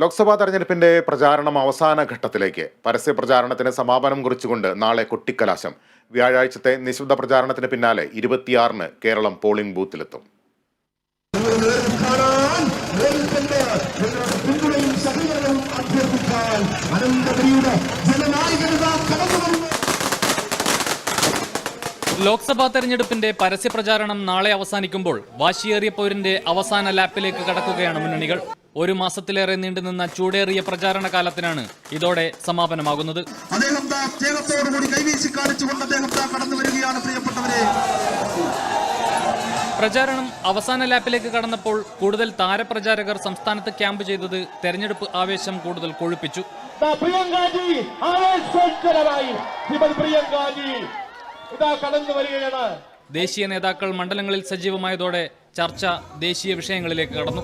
ലോക്സഭാ തെരഞ്ഞെടുപ്പിന്റെ പ്രചാരണം അവസാന ഘട്ടത്തിലേക്ക്. പരസ്യ പ്രചാരണത്തിന് സമാപനം കുറിച്ചുകൊണ്ട് നാളെ കൊട്ടിക്കലാശം. വ്യാഴാഴ്ചത്തെ നിശബ്ദ പ്രചാരണത്തിന് പിന്നാലെ ഇരുപത്തിയാറിന് കേരളം പോളിംഗ് ബൂത്തിലെത്തും. ലോക്സഭാ തെരഞ്ഞെടുപ്പിന്റെ പരസ്യപ്രചാരണം നാളെ അവസാനിക്കുമ്പോൾ വാശിയേറിയ പോരിന്റെ അവസാന ലാപ്പിലേക്ക് കടക്കുകയാണ് മുന്നണികൾ. ഒരു മാസത്തിലേറെ നീണ്ടുനിന്ന ചൂടേറിയ പ്രചാരണ കാലത്തിനാണ് ഇതോടെ സമാപനമാകുന്നത്. അദ്ദേഹം കൈവീശി കാണിച്ചുകൊണ്ട് അദ്ദേഹം ദാ കടന്നു വരികയാണ് പ്രിയപ്പെട്ടവരെ. പ്രചാരണം അവസാന ലാപ്പിലേക്ക് കടന്നപ്പോൾ കൂടുതൽ താരപ്രചാരകർ സംസ്ഥാനത്ത് ക്യാമ്പ് ചെയ്തത് തെരഞ്ഞെടുപ്പ് ആവേശം കൂടുതൽ കൊഴുപ്പിച്ചു. ദേശീയ നേതാക്കൾ മണ്ഡലങ്ങളിൽ സജീവമായതോടെ ചർച്ച ദേശീയ വിഷയങ്ങളിലേക്ക് കടന്നു.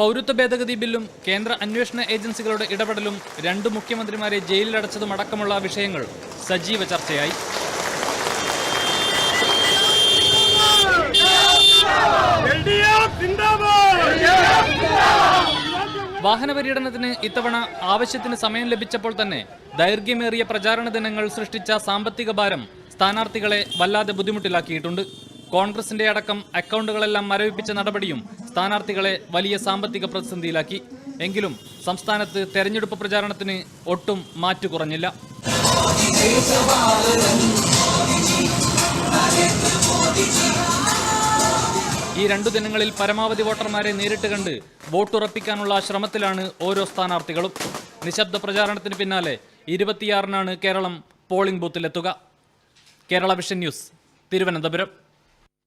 പൗരത്വ ഭേദഗതി ബില്ലും കേന്ദ്ര അന്വേഷണ ഏജൻസികളുടെ ഇടപെടലും രണ്ട് മുഖ്യമന്ത്രിമാരെ ജയിലിലടച്ചതും അടക്കമുള്ള വിഷയങ്ങൾ സജീവ ചർച്ചയായി. വാഹന പര്യടനത്തിന് ഇത്തവണ ആവശ്യത്തിന് സമയം ലഭിച്ചപ്പോൾ തന്നെ ദൈർഘ്യമേറിയ പ്രചാരണ ദിനങ്ങൾ സൃഷ്ടിച്ച സാമ്പത്തിക ഭാരം സ്ഥാനാർത്ഥികളെ വല്ലാതെ ബുദ്ധിമുട്ടിലാക്കിയിട്ടുണ്ട്. കോൺഗ്രസിന്റെ അടക്കം അക്കൗണ്ടുകളെല്ലാം മരവിപ്പിച്ച നടപടിയും സ്ഥാനാർത്ഥികളെ വലിയ സാമ്പത്തിക പ്രതിസന്ധിയിലാക്കി. എങ്കിലും സംസ്ഥാനത്ത് തെരഞ്ഞെടുപ്പ് പ്രചാരണത്തിന് ഒട്ടും മാറ്റു കുറഞ്ഞില്ല. ഈ രണ്ടു ദിനങ്ങളിൽ പരമാവധി വോട്ടർമാരെ നേരിട്ട് കണ്ട് വോട്ടുറപ്പിക്കാനുള്ള ശ്രമത്തിലാണ് ഓരോ സ്ഥാനാർത്ഥികളും. നിശബ്ദ പ്രചാരണത്തിന് പിന്നാലെ ഇരുപത്തിയാറിനാണ് Keralam polling ബൂത്തിലെത്തുക. Kerala vision news Thiruvananthapuram.